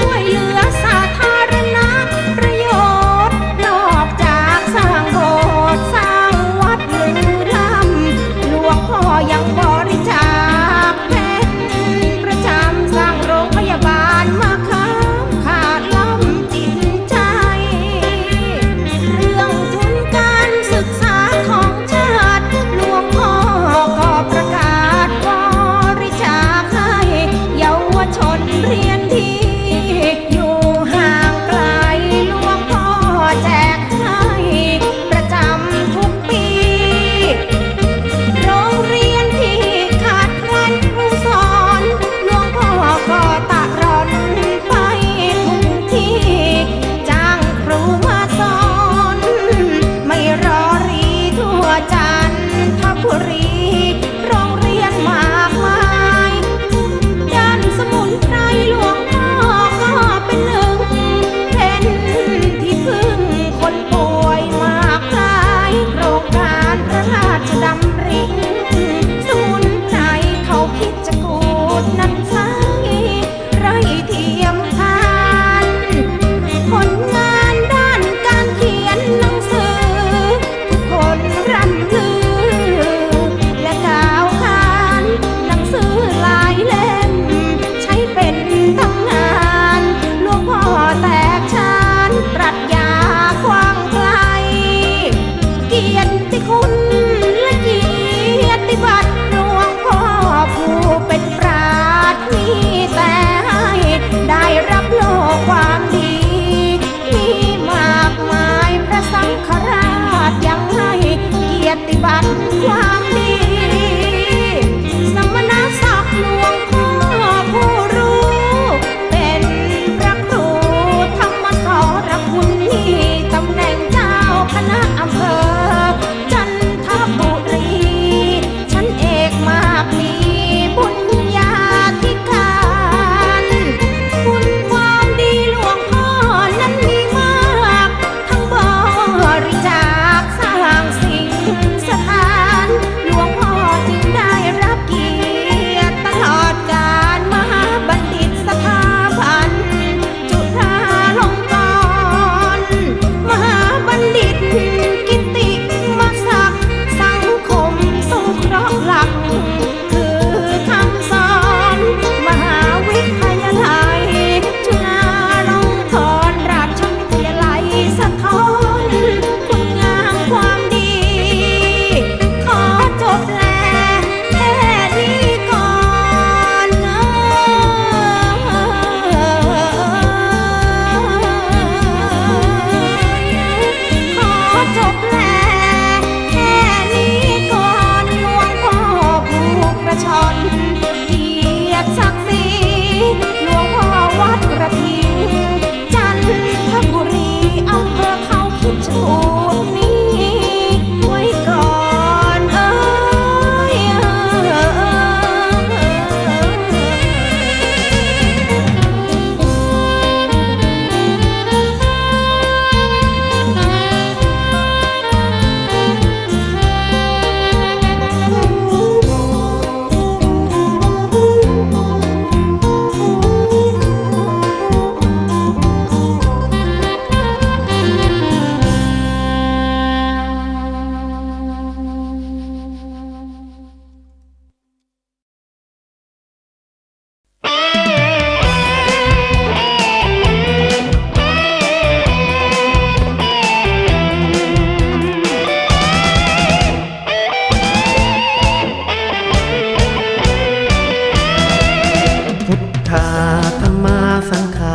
ช่วยเหลือา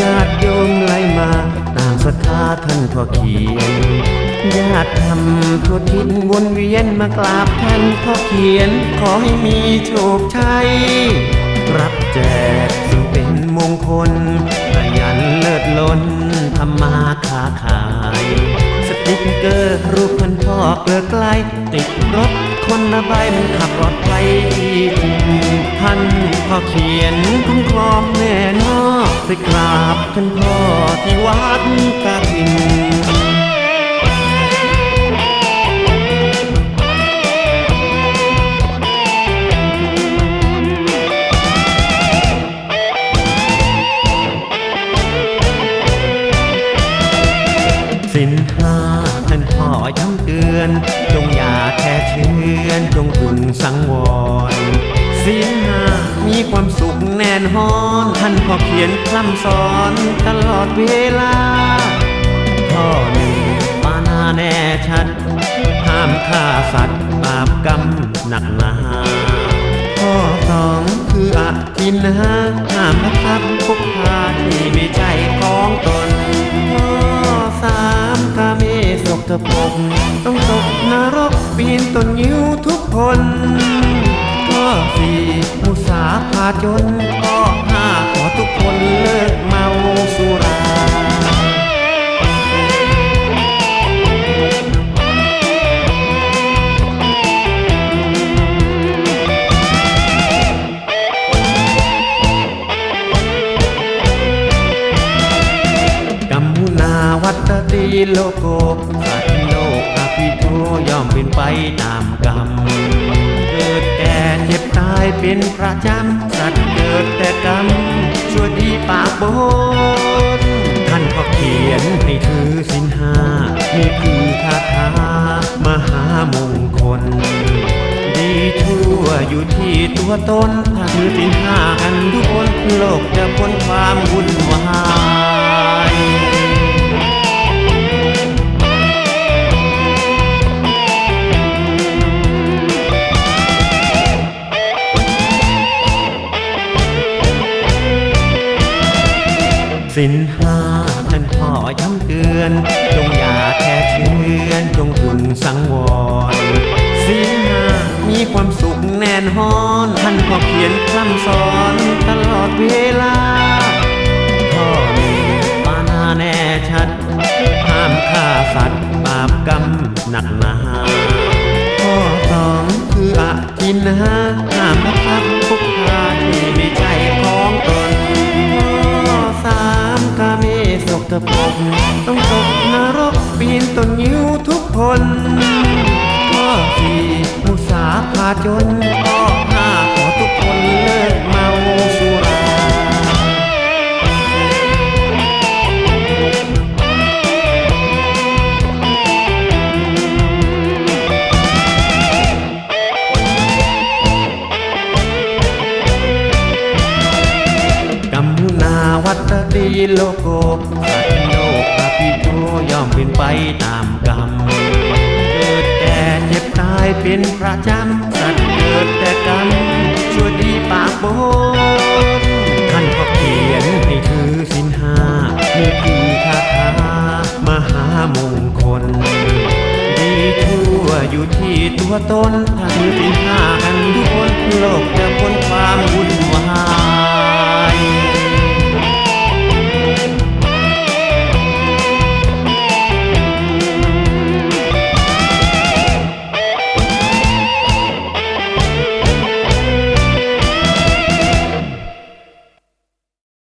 ญาติโยมไหลมา ตามศรัทธาท่านพ่อเขียนญาติทำทั่ทิศวนเวียนมากราบท่านพ่อเขียน ขอให้มีโชคชัยรับแจกสิ่งเป็นมงคลขยันเลิศล้นทำมาค้าขาย สติ๊กเกอร์รูปพันพ่อเกลือไกลติดรถ คนละใบมันขับรถไปที่จริงท่านพ่อเขียนคุ้มครองแม่นอกไปกราบท่านพ่อที่วัดกาบิน อย้ำเตือน จงอย่าแค่เชื่อนจงพึงสังวรสินห้ามีความสุขแน่นฮอน ท่านพอเขียนคำสอนตลอดเวลา ข้อหนึ่งปานาแน่ชัด ห้ามฆ่าสัตว์บาปกรรมหนักหนาข้อสองคืออทินหาห้ามลักทรัพย์พกพาที่ไม่ใช่ของตน ตะปกต้องตกนรกปีนต้นยิ้วทุกคนข้อสี่มุสาพาจนข้อห้าขอทุกคนเลิกเมาสุรากัมมุนาวัตติโลโก เป็นไปตามกรรม เกิดแก่เจ็บตายเป็นประจำสัตว์เกิดแต่กรรมชั่วดีปากบนท่านก็เขียนให้ถือสินห้านี่คือคาถามหามงคล ดีชั่วอยู่ที่ตัวตนถ้าถือสินห้ากันทุกคนโลกจะพ้นความวุ่นวาย สินห้าท่านพ่อย้ำเตือน จงอย่าแค่เชื่อนจงพึงสังวรสินห้ามีความสุขแน่นฮอน ท่านพ่อเขียนคำสอนตลอดเวลาข้อหนึ่งปานาแน่ชัด ห้ามฆ่าสัตว์บาปกรรมหนักหนาข้อสองคืออทินห้าห้ามลักทรัพย์ ต้องตกนรกปีนต้นยิ้วทุกคนข้อสี่มุสาพาจนข้อห้าขอทุกคนเลิกเมาสุรากัมมุนาวัตติโลโก ตว์โลกอภิโทย่อมเป็นไปตามกรรม เกิดแก่เจ็บตายเป็นประจำสัตว์เกิดแต่กรรมชั่วดีปากบนท่านก็เขียนให้ถือสินห้านี่คือคาถามหามงคล ดีชั่วอยู่ที่ตัวตนถ้าถือสินห้ากันทุกคนโลกจะพ้นความวุ่น